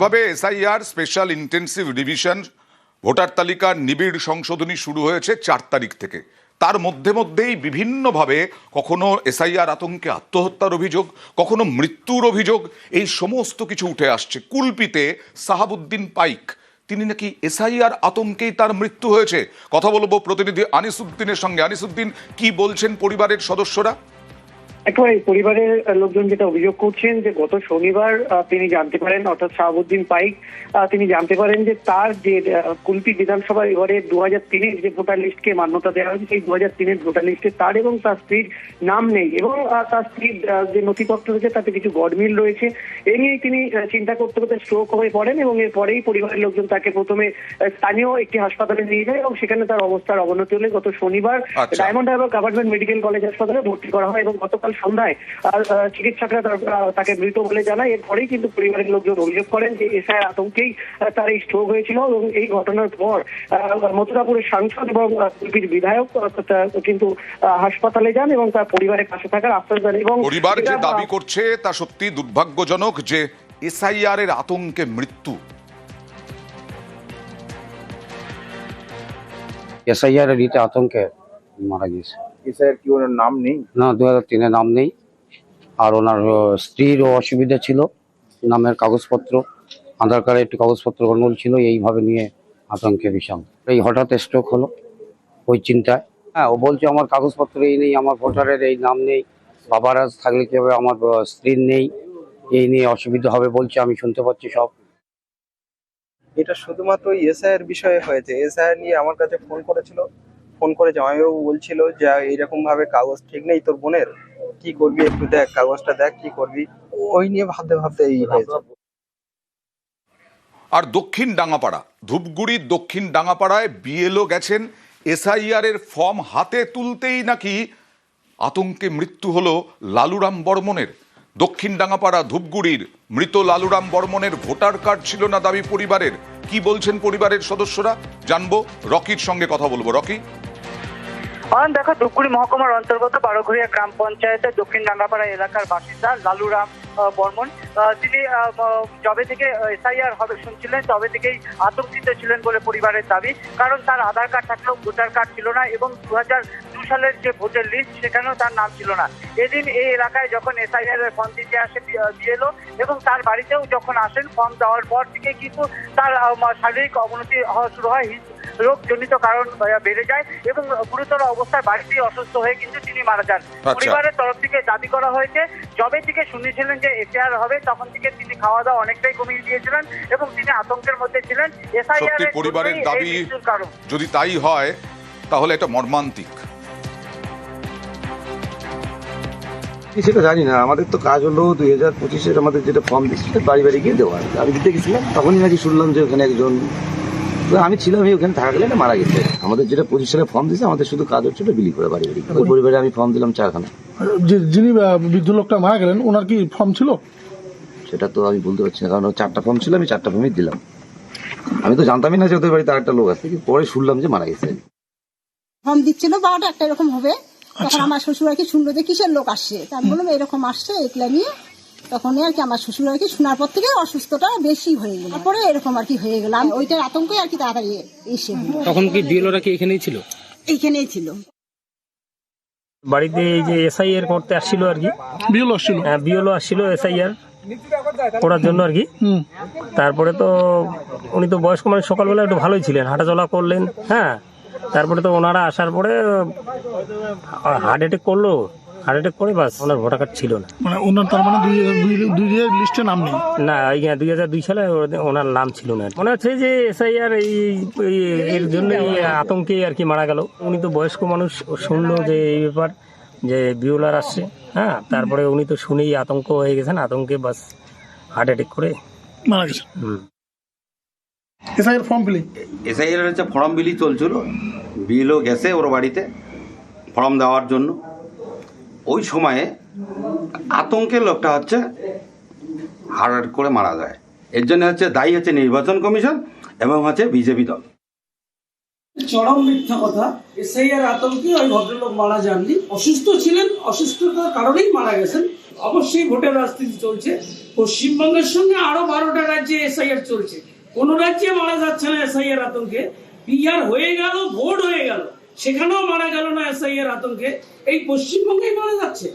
ভাবে SIR special intensive revision voter তালিকার নিবিড় সংশোধনী শুরু হয়েছে চার তারিখ থেকে। তার মধ্যে মধ্যেই বিভিন্নভাবে কখনো এসআইআর আতঙ্কে আত্মহত্যার অভিযোগ, কখনো মৃত্যুর অভিযোগ, এই সমস্ত কিছু উঠে আসছে। কুলপিতে সাহাবুদ্দিন পাইক, তিনি নাকি এসআইআর আতঙ্কেই তার মৃত্যু হয়েছে? কথা বলব প্রতিনিধি আনিসুদ্দিনের সঙ্গে। আনিসুদ্দিন, কি বলছেন পরিবারের সদস্যরা? একেবারে পরিবারের লোকজন যেটা অভিযোগ করছেন যে গত শনিবার তিনি জানতে পারেন অর্থাৎ শাহাবুদ্দিন পাইক তিনি জানতে পারেন যে তার যে কুলপি বিধানসভা এবারে দু হাজার তিনের যে ভোটার লিস্টকে মান্যতা দেওয়া হয়েছে সেই দু হাজার তিনের ভোটার লিস্টে তার এবং তার স্ত্রীর নাম নেই এবং তার স্ত্রীর যে নথিপত্র রয়েছে তাতে কিছু গডমিল রয়েছে এ নিয়েই তিনি চিন্তা করতে করতে স্ট্রোক হয়ে পড়েন এবং এরপরেই পরিবারের লোকজন তাকে প্রথমে স্থানীয় একটি হাসপাতালে নিয়ে যায় এবং সেখানে তার অবস্থার অবনতি হলে গত শনিবার আচ্ছা। Diamond Harbour government medical college হাসপাতালে ভর্তি করা হয় এবং গতকাল সন্ধ্যায় চিকিৎসকরা তাকে মৃত বলে জানায়। এরপরেই কিন্তু পরিবারের লোকজন অভিযোগ করেন যে এসআই আতঙ্কেই তার এই স্ট্রোক হয়েছিল এবং এই ঘটনার পর মথুরাপুরের সাংসদ এবং কুলপির বিধায়ক কিন্তু হাসপাতালে যান এবং তার পরিবারের পাশে থাকার আশ্বাস দেন এবং পরিবার যে দাবি করছে তা সত্যি দুর্ভাগ্যজনক যে এসআইআর এর আতঙ্কে মৃত্যু। এসআইআর এর ইতে আতঙ্কে মারা গিয়েছে। এসআইয়ের কি ওনার নাম নেই? না দু হাজার তিনে নাম নেই। আর ওনার স্ত্রীরও অসুবিধা ছিল নামের কাগজপত্র আধার কার্ডে একটু কাগজপত্র গন্ডগোল ছিল এইভাবে নিয়ে আতঙ্কে বিষাম এই হঠাৎ স্ট্রোক হলো ওই চিন্তায়। হ্যাঁ ও বলছে আমার কাগজপত্র এই নেই আমার ভোটারের এই নাম নেই বাবার আজ থাকলে কি হবে আমার স্ত্রীর নেই এই নিয়ে অসুবিধা হবে বলছে আমি শুনতে পাচ্ছি সব। এটা শুধুমাত্র এসআইয়ের বিষয়ে হয়েছে। এসআই নিয়ে আমার কাছে ফোন করেছিল ফোন করে জামাইবাবু বলছিল যে এইরকম ভাবে কাগজ ঠিক নেই তোর বোনের? কি করবি একটু দেখ, কাগজটা দেখ, কি করবি? ওই নিয়ে ভাবতে ভাবতে এই হয়েছে। আর দক্ষিণ ডাঙাপাড়া, ধূপগুড়ির দক্ষিণ ডাঙাপাড়ায় বিএলও গেছেন এসআইআর এর ফর্ম হাতে তুলতেই নাকি আতঙ্কে মৃত্যু হলো লালুরাম বর্মনের। দক্ষিণ ডাঙাপাড়া, ধূপগুড়ির মৃত লালুরাম বর্মনের ভোটার কার্ড ছিল না দাবি পরিবারের। কি বলছেন পরিবারের সদস্যরা? জানব। রকির সঙ্গে কথা বলব। রকি? অয়ন দেখো ধূপগুড়ি মহকুমার অন্তর্গত বারোঘরিয়া গ্রাম পঞ্চায়েতের দক্ষিণ ডাঙ্গাপাড়া এলাকার বাসিন্দা লালুরাম বর্মন। তিনি যবে থেকে এসআইআর হবে শুনছিলেন, তবে থেকেই আতঙ্কিত ছিলেন বলে পরিবারের দাবি। কারণ তার আধার কার্ড থাকলেও ভোটার কার্ড ছিল না এবং দু দু সালের যে ভোটার লিস্ট সেখানেও তার নাম ছিল না। এদিন এই এলাকায় যখন এসআইআর এর ফর্ম দিতে আসে বিএলও এবং তার বাড়িতেও যখন আসেন ফর্ম দেওয়ার পর থেকে কিন্তু তার শারীরিক অবনতি হওয়া শুরু হয়। রোগজনিত কারণ বেড়ে যায় এবং গুরুতর অবস্থায় বাড়িতেই অসুস্থ হয়ে কিন্তু তিনি মারা যান। পরিবারের তরফ থেকে দাবি করা হয়েছে যবে থেকে শুনেছিলেন যে এফআইআর হবে তখন থেকে তিনি খাওয়া দাওয়া অনেকটাই কমিয়ে দিয়েছিলেন এবং তিনি আতঙ্কের মধ্যে ছিলেন। এসআইআর পরিবারের দাবি কারণ। যদি তাই হয় তাহলে এটা মর্মান্তিক। সেটা জানি না আমাদের তো কাজ হলো দুই হাজার পঁচিশের আমাদের যেটা ফর্ম দিচ্ছিল বাড়ি বাড়ি গিয়ে দেওয়া আমি দিতে গেছিলাম তখনই নাকি শুনলাম যে ওখানে একজন আমি ছিলাম আমি ওখানে থাকাকালীন মারা গেছে। আমাদের যেটা পঁচিশ সালে ফর্ম দিয়েছে আমাদের শুধু কাজ হচ্ছিল বিলি করে বাড়ি বাড়ি। ওই পরিবারে আমি ফর্ম দিলাম চারখানা। যিনি বৃদ্ধ লোকটা মারা গেলেন ওনার কি ফর্ম ছিল? সেটা তো আমি বলতে পারছি না কারণ চারটা ফর্ম ছিল আমি চারটা ফর্মই দিলাম। আমি তো জানতামই না যে ওদের বাড়িতে আরেকটা লোক আছে পরে শুনলাম যে মারা গেছে। ফর্ম দিচ্ছিল বারোটা একটা এরকম হবে। তখন আমার শ্বশুর আর কি শুনলো যে কিসের লোক আসছে। তা আমি বললাম এরকম আসছে এগুলা নিয়ে তখনই আর কি আমার শ্বশুর আর কি শোনার পর থেকে অসুস্থটা বেশি হয়ে গেল। তারপরে এরকম আর কি হয়ে গেল। আমি ওইটার আতঙ্কে আর কি তাড়াতাড়ি এসে। তখন কি বিএলওরা কি এখানেই ছিল? এইখানেই ছিল। বাড়িতে এই যে এসআই এর করতে আসছিল আর কি। বিএল আসছিল। হ্যাঁ বিএলও আসছিল এসআই এসআইআর করার জন্য আর কি। তারপরে তো উনি তো বয়স্ক মানুষ সকালবেলা একটু ভালোই ছিলেন হাঁটাচলা করলেন হ্যাঁ। তারপরে তো ওনারা আসার পরে হার্ট অ্যাটাক করল। হার্ট অ্যাটাক করে বাস ওনার ভোটার কার্ড ছিল না। মানে ওনার তার মানে দুই দুই দুই লিস্টে নাম নেই? না এই দুই হাজার দুই সালে ওদের- ওনার নাম ছিল না। মনে হচ্ছে যে এসআইআর এই এই- এর জন্য আতঙ্কে আর কি মারা গেল। উনি তো বয়স্ক মানুষ শুনলো যে এই ব্যাপার যে বিউলার আসছে হ্যাঁ তারপরে উনি তো শুনেই আতঙ্ক হয়ে গেছেন আতঙ্কে বাস হার্ট অ্যাটাক করে মারা গেছে হুম। এসআইয়ের ফর্ম ফিলিং এসআইয়ের হচ্ছে ফর্ম বিলি চলছিল বিলও গেছে ওর বাড়িতে ফর্ম দেওয়ার জন্য। ওই সময়ে আতঙ্কের লোকটা হচ্ছে হার্ট করে মারা যায়। এর জন্য হচ্ছে দায়ী হচ্ছে নির্বাচন কমিশন এবং হচ্ছে বিজেপি দল। চরম মিথ্যা কথা। এসআইআর আতঙ্কে ওই ভদ্রলোক মারা যাননি। অসুস্থ ছিলেন, অসুস্থতার কারণেই মারা গেছেন। অবশ্যই ভোটের রাজনীতি চলছে। পশ্চিমবঙ্গের সঙ্গে আরও বারোটা রাজ্যে এসআইআর চলছে। কোন রাজ্যে মারা যাচ্ছে না এসআইআর আতঙ্কে। বিহার হয়ে গেল, ভোট হয়ে গেল। সেখানেও মারা গেল না এসআইআর আতঙ্কে। এই পশ্চিমবঙ্গেই মারা যাচ্ছে।